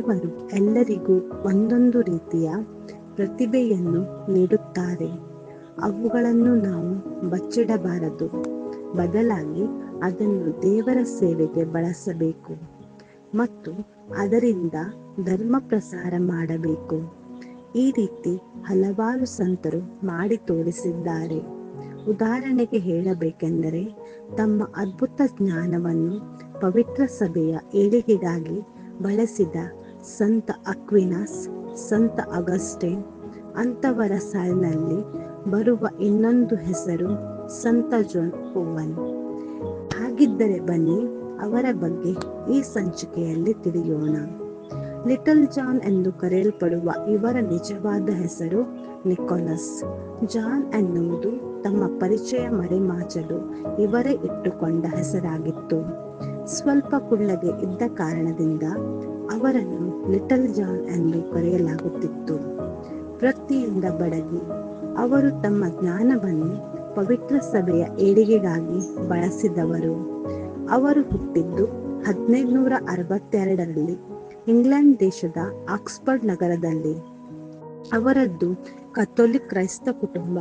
ದೇವರು ಎಲ್ಲರಿಗೂ ಒಂದೊಂದು ರೀತಿಯ ಪ್ರತಿಭೆಯನ್ನು ನೀಡುತ್ತಾರೆ. ಅವುಗಳನ್ನು ನಾವು ಬಚ್ಚಿಡಬಾರದು. ಬದಲಾಗಿ ಅದನ್ನು ದೇವರ ಸೇವೆಗೆ ಬಳಸಬೇಕು ಮತ್ತು ಅದರಿಂದ ಧರ್ಮ ಪ್ರಸಾರ ಮಾಡಬೇಕು. ಈ ರೀತಿ ಹಲವಾರು ಸಂತರು ಮಾಡಿ ತೋರಿಸಿದ್ದಾರೆ. ಉದಾಹರಣೆಗೆ ಹೇಳಬೇಕೆಂದರೆ, ತಮ್ಮ ಅದ್ಭುತ ಜ್ಞಾನವನ್ನು ಪವಿತ್ರ ಸಭೆಯ ಏಳಿಗೆಗಾಗಿ ಬಳಸಿದ ಸಂತ ಅಕ್ವಿನಾಸ್, ಸಂತ ಅಗಸ್ಟೇನ್ ಅಂಥವರ ಸಾಲಿನಲ್ಲಿ ಬರುವ ಇನ್ನೊಂದು ಹೆಸರು ಸಂತ ಜಾನ್ ಓವನ್ ಹಾಗಿದ್ದರೆ ಬನ್ನಿ, ಅವರ ಬಗ್ಗೆ ಈ ಸಂಚಿಕೆಯಲ್ಲಿ ತಿಳಿಯೋಣ. ಲಿಟಲ್ ಜಾನ್ ಎಂದು ಕರೆಯಲ್ಪಡುವ ಇವರ ನಿಜವಾದ ಹೆಸರು ನಿಕೋಲಸ್. ಜಾನ್ ಎನ್ನುವುದು ತಮ್ಮ ಪರಿಚಯ ಮರೆಮಾಚಲು ಇವರೇ ಇಟ್ಟುಕೊಂಡ ಹೆಸರಾಗಿತ್ತು. ಸ್ವಲ್ಪ ಕುಳ್ಳಗೆ ಇದ್ದ ಕಾರಣದಿಂದ ಅವರನ್ನು ಲಿಟಲ್ ಜಾನ್ ಎಂದು ಕರೆಯಲಾಗುತ್ತಿತ್ತು. ವೃತ್ತಿಯಿಂದ ಬಡಗಿ, ಅವರು ತಮ್ಮ ಜ್ಞಾನವನ್ನು ಪವಿತ್ರ ಸಭೆಯ ಏಳಿಗೆಗಾಗಿ ಬಳಸಿದವರು. ಅವರು ಹುಟ್ಟಿದ್ದು ಹದಿನೈದುನೂರ ಅರವತ್ತೆರಡರಲ್ಲಿ ಇಂಗ್ಲೆಂಡ್ ದೇಶದ ಆಕ್ಸ್ಫರ್ಡ್ ನಗರದಲ್ಲಿ. ಅವರದ್ದು ಕಥೋಲಿಕ್ ಕ್ರೈಸ್ತ ಕುಟುಂಬ.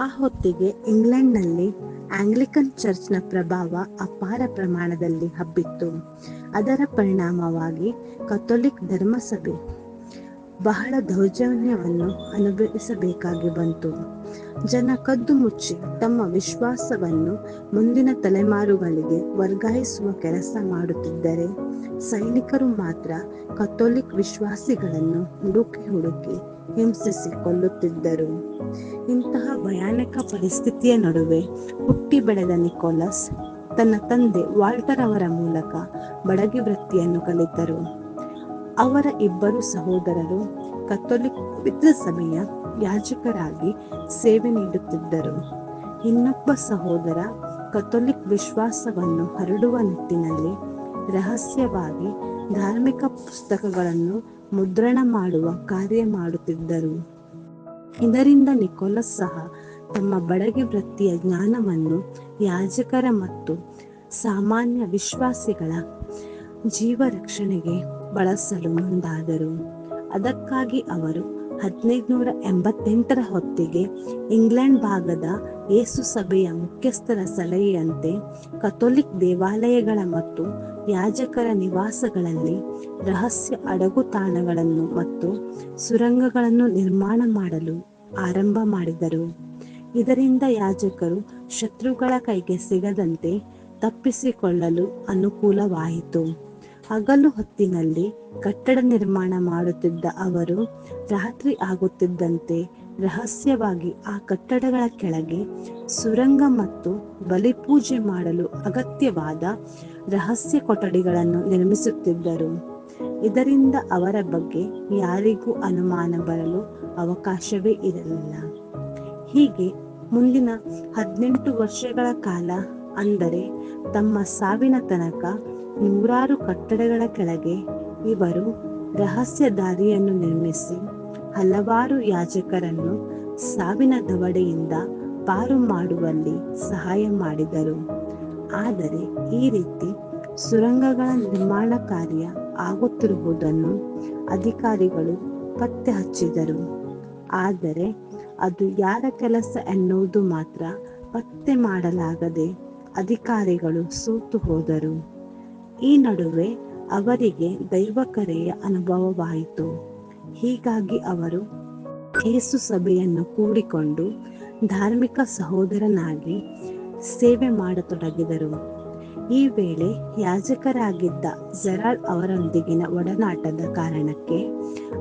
ಆ ಹೊತ್ತಿಗೆ ಇಂಗ್ಲೆಂಡ್ನಲ್ಲಿ ಆಂಗ್ಲಿಕನ್ ಚರ್ಚ್ನ ಪ್ರಭಾವ ಅಪಾರ ಪ್ರಮಾಣದಲ್ಲಿ ಹಬ್ಬಿತ್ತು. ಅದರ ಪರಿಣಾಮವಾಗಿ ಕಥೋಲಿಕ್ ಧರ್ಮಸಭೆ ಬಹಳ ದೌರ್ಜನ್ಯವನ್ನು ಅನುಭವಿಸಬೇಕಾಗಿ ಬಂತು. ಜನ ಕದ್ದು ಮುಚ್ಚಿ ತಮ್ಮ ವಿಶ್ವಾಸವನ್ನು ಮುಂದಿನ ತಲೆಮಾರುಗಳಿಗೆ ವರ್ಗಾಯಿಸುವ ಕೆಲಸ ಮಾಡುತ್ತಿದ್ದರೆ ಸೈನಿಕರು ಮಾತ್ರ ಕಥೋಲಿಕ್ ವಿಶ್ವಾಸಿಗಳನ್ನು ಹುಡುಕಿ ಹುಡುಕಿ ಹಿಂಸಿಸಿ ಕೊಲ್ಲುತ್ತಿದ್ದರು ಇಂತಹ ಭಯಾನಕ ಪರಿಸ್ಥಿತಿಯ ನಡುವೆ ಹುಟ್ಟಿ ಬೆಳೆದ ನಿಕೋಲಸ್ ತನ್ನ ತಂದೆ ವಾಲ್ಟರ್ ಅವರ ಮೂಲಕ ಬಡಗಿ ವೃತ್ತಿಯನ್ನು ಕಲಿತರು. ಅವರ ಇಬ್ಬರು ಸಹೋದರರು ಕಥೋಲಿಕ್ ಪವಿತ್ರ ಸಭೆಯ ಯಾಜಕರಾಗಿ ಸೇವೆ ನೀಡುತ್ತಿದ್ದರು. ಇನ್ನೊಬ್ಬ ಸಹೋದರ ಕಥೋಲಿಕ್ ವಿಶ್ವಾಸವನ್ನು ಹರಡುವ ನಿಟ್ಟಿನಲ್ಲಿ ರಹಸ್ಯವಾಗಿ ಧಾರ್ಮಿಕ ಪುಸ್ತಕಗಳನ್ನು ಮುದ್ರಣ ಮಾಡುವ ಕಾರ್ಯ ಮಾಡುತ್ತಿದ್ದರು. ಇದರಿಂದ ನಿಕೋಲಸ್ ಸಹ ತಮ್ಮ ಬಡಗಿ ವೃತ್ತಿಯ ಜ್ಞಾನವನ್ನು ಯಾಜಕರ ಮತ್ತು ಸಾಮಾನ್ಯ ವಿಶ್ವಾಸಿಗಳ ಜೀವ ರಕ್ಷಣೆಗೆ ಬಳಸಲು ಮುಂದಾದರು. ಅದಕ್ಕಾಗಿ ಅವರು ಹದಿನೈದುನೂರ ಎಂಬತ್ತೆಂಟರ ಹೊತ್ತಿಗೆ ಇಂಗ್ಲೆಂಡ್ ಭಾಗದ ಯೇಸು ಸಭೆಯ ಮುಖ್ಯಸ್ಥರ ಸಲಹೆಯಂತೆ ಕಥೋಲಿಕ್ ದೇವಾಲಯಗಳ ಮತ್ತು ಯಾಜಕರ ನಿವಾಸಗಳಲ್ಲಿ ರಹಸ್ಯ ಅಡಗುತಾಣಗಳನ್ನು ಮತ್ತು ಸುರಂಗಗಳನ್ನು ನಿರ್ಮಾಣ ಮಾಡಲು ಆರಂಭ ಮಾಡಿದರು. ಇದರಿಂದ ಯಾಜಕರು ಶತ್ರುಗಳ ಕೈಗೆ ಸಿಗದಂತೆ ತಪ್ಪಿಸಿಕೊಳ್ಳಲು ಅನುಕೂಲವಾಯಿತು. ಹಗಲು ಹೊತ್ತಿನಲ್ಲಿ ಕಟ್ಟಡ ನಿರ್ಮಾಣ ಮಾಡುತ್ತಿದ್ದ ಅವರು ರಾತ್ರಿ ಆಗುತ್ತಿದ್ದಂತೆ ರಹಸ್ಯವಾಗಿ ಆ ಕಟ್ಟಡಗಳ ಕೆಳಗೆ ಸುರಂಗ ಮತ್ತು ಬಲಿಪೂಜೆ ಮಾಡಲು ಅಗತ್ಯವಾದ ರಹಸ್ಯ ಕೊಠಡಿಗಳನ್ನು ನಿರ್ಮಿಸುತ್ತಿದ್ದರು. ಇದರಿಂದ ಅವರ ಬಗ್ಗೆ ಯಾರಿಗೂ ಅನುಮಾನ ಬರಲು ಅವಕಾಶವೇ ಇರಲಿಲ್ಲ. ಹೀಗೆ ಮುಂದಿನ ಹದಿನೆಂಟು ವರ್ಷಗಳ ಕಾಲ ಅಂದರೆ ತಮ್ಮ ಸಾವಿನ ತನಕ ನೂರಾರು ಕಟ್ಟಡಗಳ ಕೆಳಗೆ ಇವರು ರಹಸ್ಯ ದಾರಿಯನ್ನು ನಿರ್ಮಿಸಿ ಹಲವಾರು ಯಾಜಕರನ್ನು ಸಾವಿನ ದವಡೆಯಿಂದ ಪಾರು ಮಾಡುವಲ್ಲಿ ಸಹಾಯ ಮಾಡಿದರು. ಆದರೆ ಈ ರೀತಿ ಸುರಂಗಗಳ ನಿರ್ಮಾಣ ಕಾರ್ಯ ಆಗುತ್ತಿರುವುದನ್ನು ಅಧಿಕಾರಿಗಳು ಪತ್ತೆ ಹಚ್ಚಿದರು. ಆದರೆ ಅದು ಯಾರ ಕೆಲಸ ಎನ್ನುವುದು ಮಾತ್ರ ಪತ್ತೆ ಮಾಡಲಾಗದೆ ಅಧಿಕಾರಿಗಳು ಸೋತು ಹೋದರು. ಈ ನಡುವೆ ಅವರಿಗೆ ದೈವ ಕರೆಯ ಅನುಭವವಾಯಿತು. ಹೀಗಾಗಿ ಅವರು ಯೇಸು ಸಭೆಯನ್ನು ಕೂಡಿಕೊಂಡು ಧಾರ್ಮಿಕ ಸಹೋದರನಾಗಿ ಸೇವೆ ಮಾಡತೊಡಗಿದರು. ಈ ವೇಳೆ ಯಾಜಕರಾಗಿದ್ದ ಜರಾಲ್ ಅವರೊಂದಿಗಿನ ಒಡನಾಟದ ಕಾರಣಕ್ಕೆ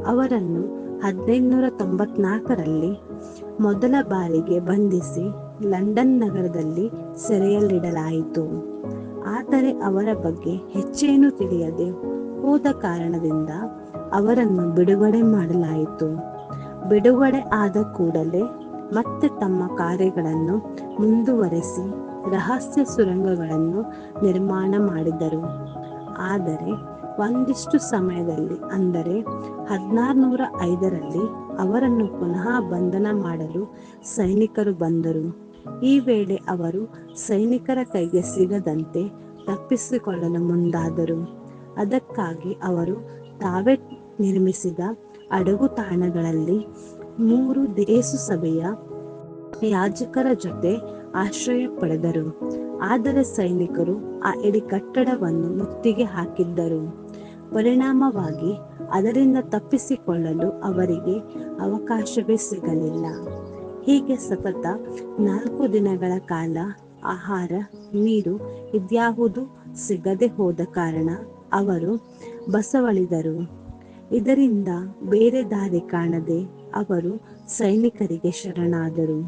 ಅವರನ್ನು ಹದಿನೈದುನೂರ ತೊಂಬತ್ನಾಲ್ಕರಲ್ಲಿ ಮೊದಲ ಬಾರಿಗೆ ಬಂಧಿಸಿ ಲಂಡನ್ ನಗರದಲ್ಲಿ ಸೆರೆಯಲ್ಲಿಡಲಾಯಿತು. ಆದರೆ ಅವರ ಬಗ್ಗೆ ಹೆಚ್ಚೇನು ತಿಳಿಯದೆ ಹೋದ ಕಾರಣದಿಂದ ಅವರನ್ನು ಬಿಡುಗಡೆ ಮಾಡಲಾಯಿತು. ಬಿಡುಗಡೆ ಆದ ಕೂಡಲೇ ಮತ್ತೆ ತಮ್ಮ ಕಾರ್ಯಗಳನ್ನು ಮುಂದುವರೆಸಿ ರಹಸ್ಯ ಸುರಂಗಗಳನ್ನು ನಿರ್ಮಾಣ ಮಾಡಿದರು. ಆದರೆ ಒಂದಿಷ್ಟು ಸಮಯದಲ್ಲಿ, ಅಂದರೆ ಹದಿನಾರುನೂರ ಐದರಲ್ಲಿ ಅವರನ್ನು ಪುನಃ ಬಂಧನ ಮಾಡಲು ಸೈನಿಕರು ಬಂದರು. ಈ ವೇಳೆ ಅವರು ಸೈನಿಕರ ಕೈಗೆ ಸಿಗದಂತೆ ತಪ್ಪಿಸಿಕೊಳ್ಳಲು ಮುಂದಾದರು. ಅದಕ್ಕಾಗಿ ಅವರು ತಾವೇ ನಿರ್ಮಿಸಿದ ಅಡಗು ತಾಣಗಳಲ್ಲಿ ಮೂರು ದೇಸು ಸಭೆಯ ಯಾಜಕರ ಜೊತೆ ಆಶ್ರಯ ಪಡೆದರು. ಆದರೆ ಸೈನಿಕರು ಆ ಇಡೀ ಕಟ್ಟಡವನ್ನು ಮುತ್ತಿಗೆ ಹಾಕಿದ್ದರು. ಪರಿಣಾಮವಾಗಿ ಅದರಿಂದ ತಪ್ಪಿಸಿಕೊಳ್ಳಲು ಅವರಿಗೆ ಅವಕಾಶವೇ ಸಿಗಲಿಲ್ಲ. ಹೀಗೆ ಸತತ ನಾಲ್ಕು ದಿನಗಳ ಕಾಲ ಆಹಾರ ನೀರು ಇದ್ಯಾವುದು ಸಿಗದೆ ಹೋದ ಕಾರಣ ಅವರು ಬಸವಳಿದರು. ಇದರಿಂದ ಬೇರೆ ದಾರಿ ಕಾಣದೆ ಅವರು ಸೈನಿಕರಿಗೆ ಶರಣಾದರು.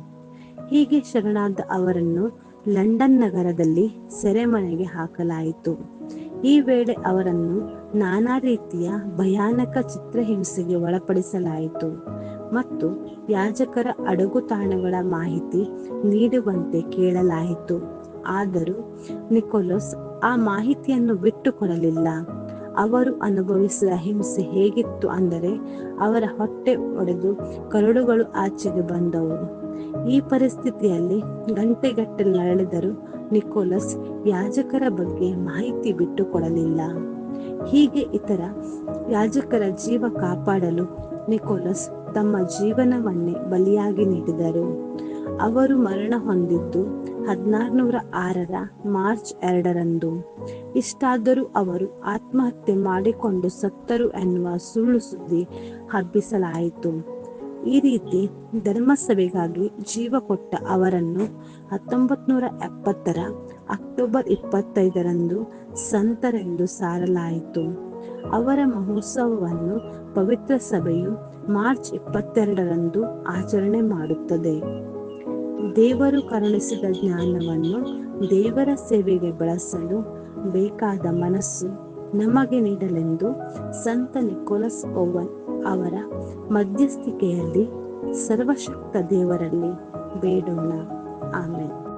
ಹೀಗೆ ಶರಣಾದ ಅವರನ್ನು ಲಂಡನ್ ನಗರದಲ್ಲಿ ಸೆರೆಮನೆಗೆ ಹಾಕಲಾಯಿತು. ಈ ವೇಳೆ ಅವರನ್ನು ನಾನಾ ರೀತಿಯ ಭಯಾನಕ ಚಿತ್ರಹಿಂಸೆಗೆ ಒಳಪಡಿಸಲಾಯಿತು ಮತ್ತು ಯಾಜಕರ ಅಡಗು ತಾಣಗಳ ಮಾಹಿತಿ ನೀಡುವಂತೆ ಕೇಳಲಾಯಿತು. ಆದರೂ ನಿಕೋಲಸ್ ಆ ಮಾಹಿತಿಯನ್ನು ಬಿಟ್ಟುಕೊಡಲಿಲ್ಲ. ಅವರು ಅನುಭವಿಸಿದ ಹಿಂಸೆ ಹೇಗಿತ್ತು ಅಂದರೆ ಅವರ ಹೊಟ್ಟೆ ಒಡೆದು ಕರಡುಗಳು ಆಚೆಗೆ ಬಂದವು. ಈ ಪರಿಸ್ಥಿತಿಯಲ್ಲಿ ಗಂಟೆಗಟ್ಟಲೆ ನರಳಿದರು ನಿಕೋಲಸ್ ಯಾಜಕರ ಬಗ್ಗೆ ಮಾಹಿತಿ ಬಿಟ್ಟುಕೊಡಲಿಲ್ಲ. ಹೀಗೆ ಇತರ ಯಾಜಕರ ಜೀವ ಕಾಪಾಡಲು ನಿಕೋಲಸ್ ತಮ್ಮ ಜೀವನವನ್ನೇ ಬಲಿಯಾಗಿ ನೀಡಿದರು. ಅವರು ಮರಣ ಹೊಂದಿದ್ದು ಹದಿನಾರುನೂರ ಆರರ ಮಾರ್ಚ್ ಎರಡರಂದು. ಇಷ್ಟಾದರೂ ಅವರು ಆತ್ಮಹತ್ಯೆ ಮಾಡಿಕೊಂಡು ಸತ್ತರು ಎನ್ನುವ ಸುಳ್ಳು ಸುದ್ದಿ ಹಬ್ಬಿಸಲಾಯಿತು. ಈ ರೀತಿ ಧರ್ಮಸಭೆಗಾಗಿ ಜೀವ ಕೊಟ್ಟ ಅವರನ್ನು ಹತ್ತೊಂಬತ್ ನೂರ ಎಪ್ಪತ್ತರ ಅಕ್ಟೋಬರ್ ಇಪ್ಪತ್ತೈದರಂದು ಸಂತರೆಂದು ಸಾರಲಾಯಿತು. ಅವರ ಮಹೋತ್ಸವವನ್ನು ಪವಿತ್ರ ಸಭೆಯು ಮಾರ್ಚ್ ಇಪ್ಪತ್ತೆರಡರಂದು ಆಚರಣೆ ಮಾಡುತ್ತದೆ. ದೇವರು ಕರುಣಿಸಿದ ಜ್ಞಾನವನ್ನು ದೇವರ ಸೇವೆಗೆ ಬಳಸಲು ಬೇಕಾದ ಮನಸ್ಸು ನಮಗೆ ನೀಡಲೆಂದು ಸಂತ ನಿಕೋಲಸ್ ಓವನ್ ಅವರ ಮಧ್ಯಸ್ಥಿಕೆಯಲ್ಲಿ ಸರ್ವಶಕ್ತ ದೇವರಲ್ಲಿ ಬೇಡೋಣ. ಆಮೇಲೆ